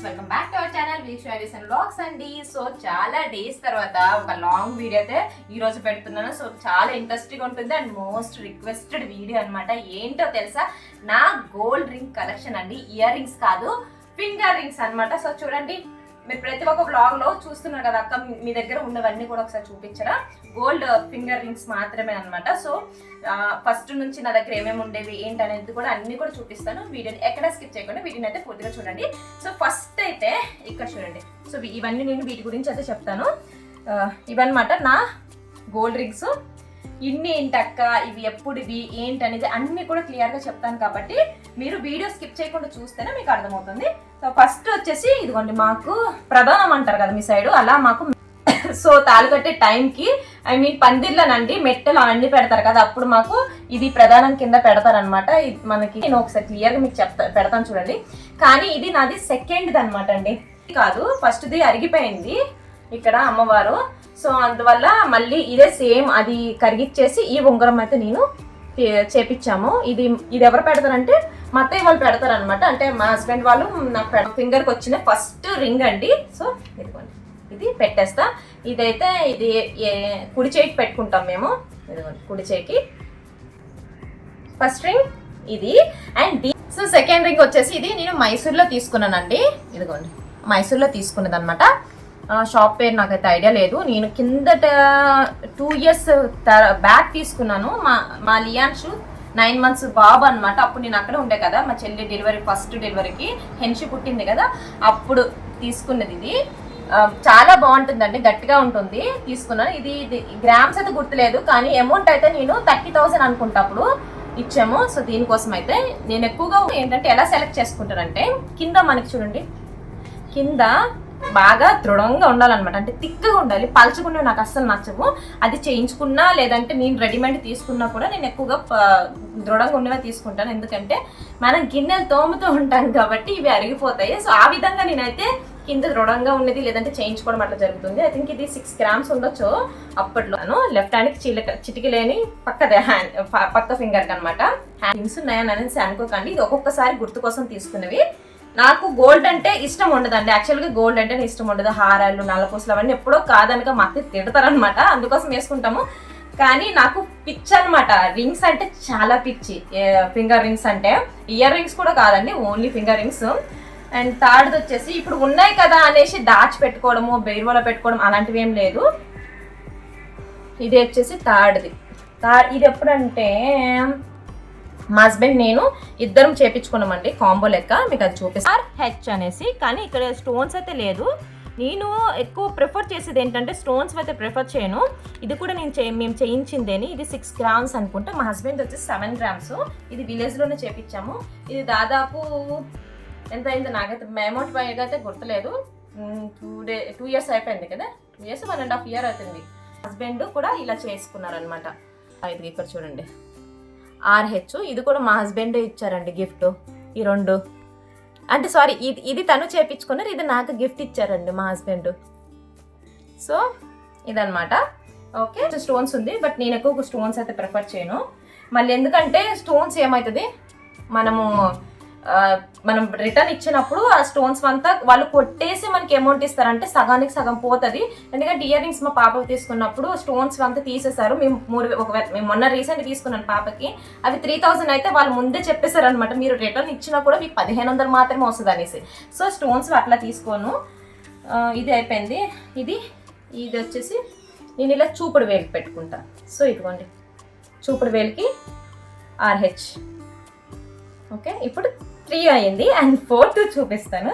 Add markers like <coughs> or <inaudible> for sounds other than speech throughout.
Friends welcome back to our channel. We studies and blogs అండి. So చాలా days తర్వాత ఒక లాంగ్ వీడియో అయితే ఈ రోజు పెడుతున్నాను. సో చాలా ఇంట్రెస్టింగ్ ఉంటుంది అండ్ మోస్ట్ రిక్వెస్టెడ్ వీడియో అన్నమాట. ఏంటో తెలుసా? నా గోల్డ్ రింగ్ కలెక్షన్ అండి. ఇయర్ రింగ్స్ కాదు ఫింగర్ రింగ్స్ అన్నమాట. సో చూడండి మీరు ప్రతి ఒక్క బ్లాగ్లో చూస్తున్నారు కదా అక్క మీ- దగ్గర ఉన్నవన్నీ కూడా ఒకసారి చూపించరా? గోల్డ్ ఫింగర్ రింగ్స్ మాత్రమే అనమాట సో ఫస్ట్ నుంచి నా దగ్గర ఏమేమి ఉండేవి ఏంటి అనేది కూడా అన్ని కూడా చూపిస్తాను. వీడియోని ఎక్కడ స్కిప్ చేయకుండా వీటిని అయితే పూర్తిగా చూడండి. సో ఫస్ట్ అయితే ఇక్కడ చూడండి. సో ఇవన్నీ నేను వీటి గురించి అయితే చెప్తాను. ఇవన్నమాట నా గోల్డ్ రింగ్స్ ఇన్ని ఏంటక్క ఇవి ఎప్పుడు ఇవి ఏంటి అనేది అన్ని కూడా క్లియర్గా చెప్తాను కాబట్టి మీరు వీడియో స్కిప్ చేయకుండా చూస్తేనే మీకు అర్థమవుతుంది. సో ఫస్ట్ వచ్చేసి ఇదిగోండి మాకు ప్రధానం అంటారు కదా మీ సైడు అలా మాకు <coughs> సో తాళి కట్టే టైంకి ఐ మీన్ పందిర్లనండి మెట్టెలు అవన్నీ పెడతారు కదా అప్పుడు మాకు ఇది ప్రధానం కింద పెడతారనమాట ఇది మనకి నేను ఒకసారి క్లియర్గా మీకు చెప్తా పెడతాను చూడండి. కానీ ఇది నాది సెకండ్ది అనమాట అండి. కాదు ఫస్ట్ది అరిగిపోయింది ఇక్కడ అమ్మవారు. సో అందువల్ల మళ్ళీ ఇదే సేమ్ అది కరిగిచ్చేసి ఈ ఉంగరం అయితే నేను చేపించాము ఇది ఇది ఎవరు పెడతారంటే మా అత్తయ్య వాళ్ళు పెడతారనమాట అంటే మా హస్బెండ్ వాళ్ళు నాకు ఫింగర్కి వచ్చిన ఫస్ట్ రింగ్ అండి. సో ఇదిగోండి. ఇది పెట్టేస్తా. ఇదైతే ఇది కుడి చేయికి పెట్టుకుంటాం మేము. ఇదిగోండి కుడి చేయికి. ఫస్ట్ రింగ్ ఇది. అండ్ సో సెకండ్ రింగ్ వచ్చేసి ఇది నేను మైసూర్లో తీసుకున్నానండి. ఇదిగోండి మైసూర్లో తీసుకున్నది అనమాట షాప్ పేరు నాకైతే ఐడియా లేదు. నేను కిందట టూ ఇయర్స్ బ్యాక్ తీసుకున్నాను. మా మా లియాన్షు నైన్ మంత్స్ బాబు అనమాట అప్పుడు నేను అక్కడ ఉండే కదా మా చెల్లి డెలివరీ ఫస్ట్ డెలివరీకి హెన్షి పుట్టింది కదా అప్పుడు తీసుకున్నది ఇది. చాలా బాగుంటుందండి గట్టిగా ఉంటుంది తీసుకున్నాను. ఇది ఇది గ్రామ్స్ అయితే గుర్తులేదు కానీ అమౌంట్ అయితే నేను థర్టీ థౌసండ్ అనుకుంటా అప్పుడు ఇచ్చాము. సో దీనికోసం అయితే నేను ఎక్కువగా ఏంటంటే ఎలా సెలెక్ట్ చేసుకుంటానంటే కింద మనకి చూడండి. కింద బాగా దృఢంగా ఉండాలన్నమాట. అంటే తిక్కగా ఉండాలి. పలచకుండా నాకు అస్సలు నచ్చవు. అది చేయించుకున్నా లేదంటే నేను రెడీమేడ్ తీసుకున్నా కూడా నేను ఎక్కువగా దృఢంగా ఉండేవే తీసుకుంటాను. ఎందుకంటే మనం గిన్నెలు తోముతూ ఉంటాం కాబట్టి ఇవి అరిగిపోతాయి. సో ఆ విధంగా నేనైతే కింద దృఢంగా ఉన్నది లేదంటే చేయించుకోవడం అట్లా జరుగుతుంది. ఐ థింక్ ఇది సిక్స్ గ్రామ్స్ ఉండొచ్చు అప్పట్లోను లెఫ్ట్ హ్యాండ్కి చిలక చిటికి లేని పక్కదే హ్యాండ్ పక్క ఫింగర్కి అనమాట హ్యాండ్స్ ఉన్నాయని అనేసి అనుకోకండి. ఇది ఒక్కొక్కసారి గుర్తు కోసం తీసుకున్నవి. నాకు గోల్డ్ అంటే ఇష్టం ఉండదండి. యాక్చువల్గా గోల్డ్ అంటే ఇష్టం ఉండదు. హారాలు నల్లపూసలు అవన్నీ ఎప్పుడో కాదనుక మా అత్త తిడతారనమాట అందుకోసం వేసుకుంటాము. కానీ నాకు పిచ్ అనమాట రింగ్స్ అంటే చాలా పిచ్చి. ఫింగర్ రింగ్స్ అంటే ఇయర్ రింగ్స్ కూడా కాదండి ఓన్లీ ఫింగర్ రింగ్స్ అండ్ థర్డ్ది వచ్చేసి ఇప్పుడు ఉన్నాయి కదా అనేసి దాచి పెట్టుకోవడము బెయిర్వలో పెట్టుకోవడం అలాంటివి ఏం లేదు. ఇది వచ్చేసి థర్డ్ది థర్డ్ ఇది ఎప్పుడంటే మా హస్బెండ్ నేను ఇద్దరం చేపించుకున్నామండి కాంబో లెక్క. మీకు అది చూపిస్తారు హెచ్ అనేసి కానీ ఇక్కడ స్టోన్స్ అయితే లేదు. నేను ఎక్కువ ప్రిఫర్ చేసేది ఏంటంటే స్టోన్స్ అయితే ప్రిఫర్ చేయను. ఇది కూడా నేను చే మేము చేయించిందేని. ఇది సిక్స్ గ్రామ్స్ అనుకుంటా. మా హస్బెండ్ వచ్చి సెవెన్ గ్రామ్స్ ఇది విలేజ్లోనే చేపించాము. ఇది దాదాపు ఎంత అయింది నాకైతే అమౌంట్ పైగా అయితే గుర్తులేదు. టూ డే టూ ఇయర్స్ అయిపోయింది కదా? Two years one and half year అవుతుంది. హస్బెండ్ కూడా ఇలా చేసుకున్నారనమాట ఇది ఇక్కడ చూడండి. ఆర్హెచ్. ఇది కూడా మా హస్బెండ్ ఇచ్చారండి గిఫ్ట్. ఈ రెండు. అంటే సారీ ఇది ఇది తను చేపించుకున్నారు ఇది నాకు గిఫ్ట్ ఇచ్చారండి మా హస్బెండ్. సో ఇదనమాట ఓకే స్టోన్స్ ఉంది బట్ నేను ఎక్కువ స్టోన్స్ అయితే ప్రిఫర్ చేయను. మళ్ళీ ఎందుకంటే స్టోన్స్ ఏమవుతుంది మనము మనం రిటర్న్ ఇచ్చినప్పుడు ఆ స్టోన్స్ అంతా వాళ్ళు కొట్టేసి మనకి అమౌంట్ ఇస్తారంటే సగానికి సగం పోతుంది. ఎందుకంటే ఇయర్ రింగ్స్ మా పాపకు తీసుకున్నప్పుడు స్టోన్స్ అంతా తీసేశారు. మేము మూడు ఒక మేము మొన్న రీసెంట్ తీసుకున్నాను పాపకి. అవి త్రీ థౌసండ్ అయితే వాళ్ళు ముందే చెప్పేశారు అనమాట మీరు రిటర్న్ ఇచ్చినా కూడా మీకు పదిహేను వందలు మాత్రమే వస్తుంది అనేసి. సో స్టోన్స్ అట్లా తీసుకోను. ఇది అయిపోయింది. ఇది ఇది వచ్చేసి నేను ఇలా చూపుడు వేలికి పెట్టుకుంటా. సో ఇదిగోండి. చూపుడు వేలికి ఆర్హెచ్ ఓకే? ఇప్పుడు త్రీ అయింది అండ్ ఫోర్త్ చూపిస్తాను.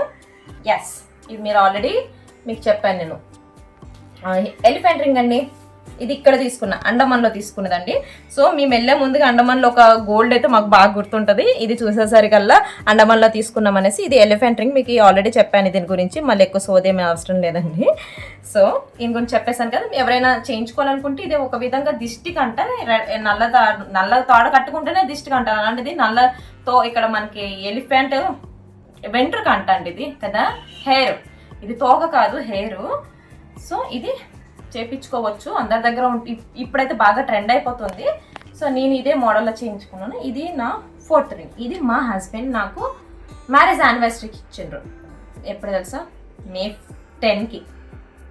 ఎస్ ఇది మీరు ఆల్రెడీ మీకు చెప్పాను నేను. ఎలిఫెంట్ రింగ్ అండి. ఇది ఇక్కడ తీసుకున్న అండమాన్లో తీసుకున్నదండి. సో మేము వెళ్ళే ముందుగా అండమాన్లో ఒక గోల్డ్ అయితే మాకు బాగా గుర్తుంటుంది. ఇది చూసేసరికల్లా అండమాన్లో తీసుకున్నాం అనేసి ఇది ఎలిఫెంట్ రింగ్ మీకు ఆల్రెడీ చెప్పాను దీని గురించి. మళ్ళీ ఎక్కువ సోదేమీ అవసరం లేదండి. సో దీని గురించి చెప్పేశాను కదా ఎవరైనా చేయించుకోవాలనుకుంటే ఇది ఒక విధంగా దిష్టికి అంట నల్ల తా- నల్ల తాడ కట్టుకుంటేనే దిష్టికి అంటారు అలాంటిది నల్లతో ఇక్కడ మనకి ఎలిఫెంట్ వెంట్రుక అంట అండి ఇది కదా? హెయిర్. ఇది తోక కాదు హెయిర్. సో ఇది చేపించుకోవచ్చు. అందరి దగ్గర ఉంటే ఇప్పుడైతే బాగా ట్రెండ్ అయిపోతుంది. సో నేను ఇదే మోడల్లో చేయించుకున్నాను. ఇది నా ఫోర్త్ రింగ్. ఇది మా హస్బెండ్ నాకు మ్యారేజ్ యానివర్సరీకి ఇచ్చిండ్రు. ఎప్పుడు తెలుసా? మే టెన్కి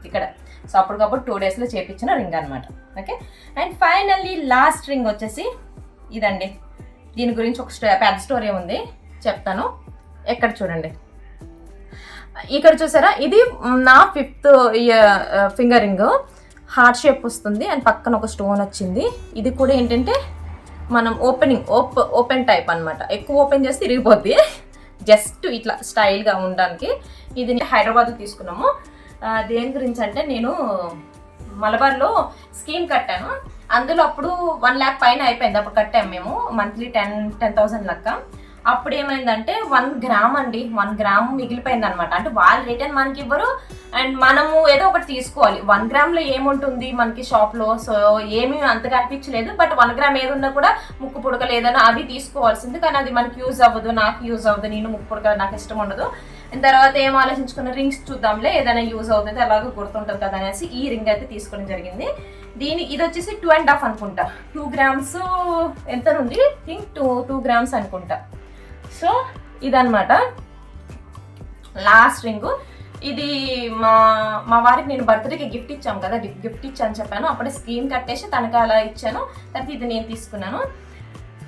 ఇక్కడ. సో అప్పటికప్పుడు టూ డేస్లో చేపించిన రింగ్ అనమాట okay? And finally last ring వచ్చేసి ఇదండి. దీని గురించి ఒక స్టో పెద్ద స్టోరీ ఉంది. చెప్తాను. ఎక్కడ చూడండి. ఇక్కడ చూసారా? ఇది నా fifth finger ring. Heart shape వస్తుంది అండ్ పక్కన ఒక స్టోన్ వచ్చింది. ఇది కూడా ఏంటంటే మనం ఓపెనింగ్ ఓప్ ఓపెన్ టైప్ అన్నమాట. ఎక్కువ ఓపెన్ చేస్తే ఇరిగిపోద్ది. జస్ట్ ఇట్లా స్టైల్గా ఉండడానికి ఇది హైదరాబాద్ తీసుకున్నాము. దేని గురించి అంటే నేను మలబార్లో స్కీమ్ కట్టాను. అందులో అప్పుడు వన్ ల్యాక్ పైన అయిపోయింది. అప్పుడు కట్టాము మేము. మంత్లీ టెన్ టెన్ థౌసండ్ లెక్క. అప్పుడు ఏమైందంటే వన్ గ్రామ్ అండి వన్ గ్రామ్ మిగిలిపోయింది అనమాట అంటే వాళ్ళు రిటర్న్ మనకి ఇవ్వరు అండ్ మనము ఏదో ఒకటి తీసుకోవాలి. వన్ గ్రామ్లో ఏముంటుంది మనకి షాప్లో? సో ఏమీ అంతగా అనిపించలేదు. బట్ వన్ గ్రామ్ ఏదున్నా కూడా ముక్కు పుడక ఏదైనా అవి తీసుకోవాల్సింది. కానీ అది మనకి యూజ్ అవ్వదు నాకు యూజ్ అవ్వదు నేను ముక్కు పుడక నాకు ఇష్టం ఉండదు. తర్వాత ఏం ఆలోచించుకున్న రింగ్స్ చూద్దాంలే ఏదైనా యూజ్ అవుతుంది అలాగే గుర్తుంటుంది కదా అనేసి ఈ రింగ్ అయితే తీసుకోవడం జరిగింది. దీని ఇది వచ్చేసి టూ అండ్ హాఫ్ అనుకుంటా. టూ గ్రామ్స్ ఎంత ఉంది థింక్ టూ టూ గ్రామ్స్ అనుకుంటా. సో ఇదన్నమాట. లాస్ట్ రింగ్ ఇది మా మా వారికి నేను బర్త్డేకి గిఫ్ట్ ఇచ్చాం కదా గిఫ్ట్ ఇచ్చాను చెప్పాను. అప్పుడే స్క్రీన్ కట్టేసి తనకి అలా ఇచ్చాను. తర్వాత ఇది నేను తీసుకున్నాను.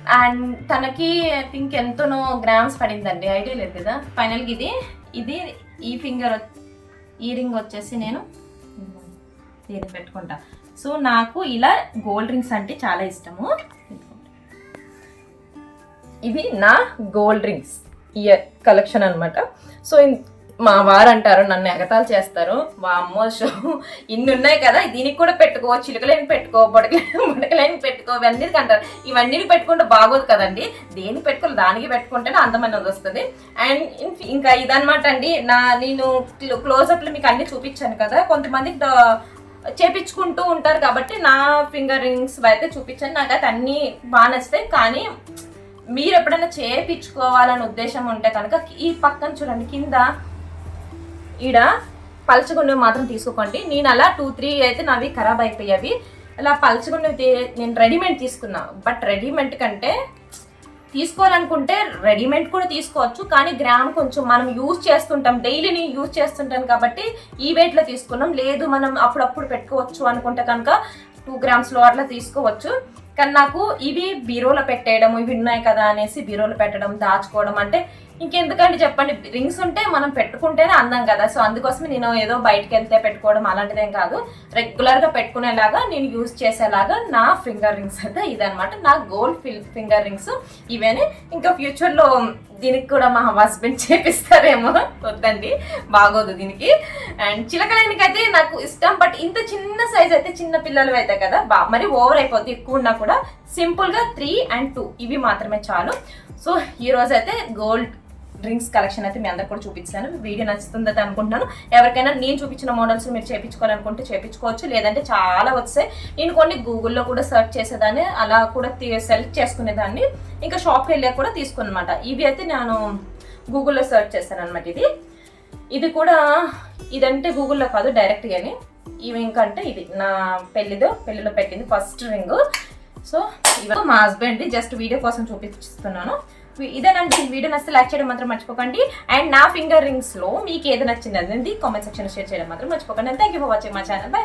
అండ్ తనకి ఐ థింక్ ఎంతనో గ్రామ్స్ పడిందండి. ఐడియా లేదు కదా. ఫైనల్గా ఇది. ఇది ఈ ఫింగర్ ఈ రింగ్ వచ్చేసి నేను దీన్ని పెట్టుకుంటా. సో నాకు ఇలా గోల్డ్ రింగ్స్ అంటే చాలా ఇష్టము. ఇవి నా గోల్డ్ రింగ్స్ ఇయర్ కలెక్షన్ అనమాట సో మా వారు అంటారు నన్ను ఎగతాలు చేస్తారు. మా అమ్మ షో ఇన్ని ఉన్నాయి కదా దీనికి కూడా పెట్టుకో చిలుకలేని పెట్టుకో బొడకలే బొడకలేని పెట్టుకో ఇవన్నీ అంటారు? ఇవన్నీ పెట్టుకుంటే బాగోదు కదండి. దేనికి పెట్టుకో దానికి పెట్టుకుంటేనే అందమైనది వస్తుంది. అండ్ ఇంకా ఇదనమాట అండి. నా నేను క్లోజప్లు మీకు అన్ని చూపించాను కదా. కొంతమంది చేపించుకుంటూ ఉంటారు కాబట్టి నా ఫింగర్ రింగ్స్ అయితే చూపించాను. నాకైతే అన్నీ బాగా నచ్చుతాయి. కానీ మీరు ఎప్పుడైనా చేపించుకోవాలని ఉద్దేశం ఉంటే కనుక ఈ పక్కన చూడండి కింద ఈడ పలచగుండవి మాత్రం తీసుకోకండి నేను అలా టూ త్రీ అయితే నావి ఖరాబ్ అయిపోయేవి అలా పలచగుండవి నేను రెడీమేడ్ తీసుకున్నా. బట్ రెడీమేడ్ కంటే తీసుకోవాలనుకుంటే రెడీమేడ్ కూడా తీసుకోవచ్చు. కానీ గ్రామ్ కొంచెం మనం యూజ్ చేస్తుంటాం. డైలీ నేను యూజ్ చేస్తుంటాను కాబట్టి ఈ వెయిట్లో తీసుకున్నాం. లేదు మనం అప్పుడప్పుడు పెట్టుకోవచ్చు అనుకుంటే కనుక టూ గ్రామ్స్లో అట్లా తీసుకోవచ్చు. కానీ నాకు ఇవి బీరోలో పెట్టేయడం ఇవి ఉన్నాయి కదా అనేసి బీరోలో పెట్టడం దాచుకోవడం అంటే ఇంకెందుకంటే చెప్పండి. రింగ్స్ ఉంటే మనం పెట్టుకుంటేనే అందం కదా. సో అందుకోసమే నేను ఏదో బయటకు వెళ్తే పెట్టుకోవడం అలాంటిదేం కాదు. రెగ్యులర్గా పెట్టుకునేలాగా నేను యూజ్ చేసేలాగా నా ఫింగర్ రింగ్స్ అయితే ఇదనమాట నా గోల్డ్ ఫింగర్ రింగ్స్ ఇవేనే. ఇంకా ఫ్యూచర్లో దీనికి కూడా మా హస్బెండ్ చేపిస్తారేమో. వద్దండి బాగోదు దీనికి. అండ్ చిలకలైనకి అయితే నాకు ఇష్టం బట్ ఇంత చిన్న సైజ్ అయితే చిన్న పిల్లలు అయితే కదా బా మరి ఓవర్ అయిపోద్ది ఎక్కువ ఉన్నా కూడా సింపుల్గా త్రీ అండ్ టూ ఇవి మాత్రమే చాలు. సో ఈ అయితే గోల్డ్ డ్రింక్స్ కలెక్షన్ అయితే మీ అందరికి కూడా చూపించాను. వీడియో నచ్చుతుందని అనుకుంటున్నాను. ఎవరికైనా నేను చూపించిన మోడల్స్ మీరు చేపించుకోవాలనుకుంటే చేపించుకోవచ్చు. లేదంటే చాలా వచ్చాయి. నేను కొన్ని గూగుల్లో కూడా సెర్చ్ చేసేదాన్ని అలా కూడా సెలెక్ట్ చేసుకునేదాన్ని. ఇంకా షాప్కి వెళ్ళాక కూడా తీసుకున్నమాట. ఇవి అయితే నేను గూగుల్లో సెర్చ్ చేశాను అనమాట ఇది. ఇది కూడా ఇదంటే గూగుల్లో కాదు డైరెక్ట్గానే ఇవి ఇంకా అంటే ఇది నా పెళ్ళిదో పెళ్ళిలో పెట్టింది ఫస్ట్ రింగ్ సో ఇవి మా హస్బెండ్ జస్ట్ వీడియో కోసం చూపిస్తున్నాను. ఇదేనండి. ఈ వీడియో నచ్చితే లైక్ చేయడం మాత్రం మర్చిపోకండి. అండ్ నా ఫింగర్ రింగ్స్లో మీకు ఏది నచ్చింది అనేది కామెంట్ సెక్షన్ షేర్ చేయడం మాత్రం మర్చిపోకండి. థ్యాంక్ యూ ఫర్ వాచింగ్ మా ఛానల్ బై